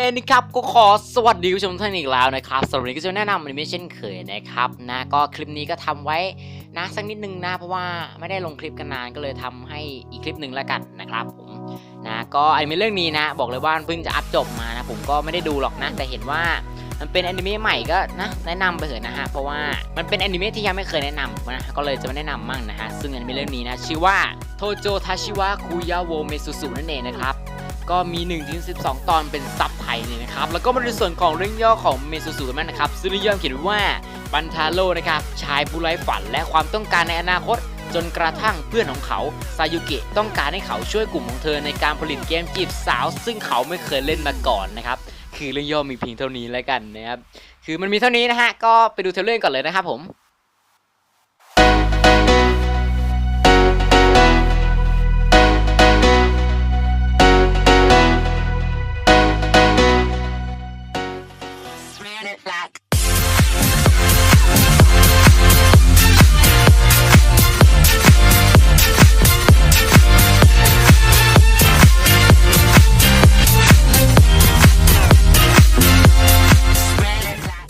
องนะครับก็ขอสวัสดีผู้ชมท่านอีกแล้วนะครับสำหรับวันนี้ก็จะแนะนำอนิเมะเช่นเคยนะครับนะก็คลิปนี้ก็ทำไว้นะสักนิดนึงนะเพราะว่าไม่ได้ลงคลิปกันนานก็เลยทำให้อีกคลิปหนึ่งแล้วกันนะครับผมนะก็อนิเมะเรื่องนี้นะ บอกเลยว่าเพิ่งจะอัพจบมานะผมก็ไม่ได้ดูหรอกนะแต่เห็นว่ามันเป็นอนิเมะใหม่ก็นะแนะนำไปเถอะนะฮะเพราะว่ามันเป็นอนิเมะที่ยังไม่เคยแนะนำนะก็เลยจะมาแนะนำมั่งนะฮะซึ่งอนิเมะเรื่องนี้นะชื่อว่าโทโจทาชิวะคุยาโวเมซุสุนั่นเองนะครับก็มี1ถึง12 ตอนเป็นซับ ทยเนี่ยนะครับ แล้วก็มาในส่วนของเรื่องย่อของเมซูซูกันบ้างนะครับ ซึ่งเรื่องย่อเขียนว่าบันทาโร่นะครับ ชายผู้ไร้ฝันและความต้องการในอนาคต จนกระทั่งเพื่อนของเขาซายุเกะต้องการให้เขาช่วยกลุ่มของเธอในการผลิตเกมจีบสาว ซึ่งเขาไม่เคยเล่นมาก่อนนะครับ คือเรื่องย่อมีเพียงเท่านี้แล้วกันนะครับ คือมันมีเท่านี้นะฮะ ก็ไปดูเทเลอร์ก่อนเลยนะครับผม planet flat.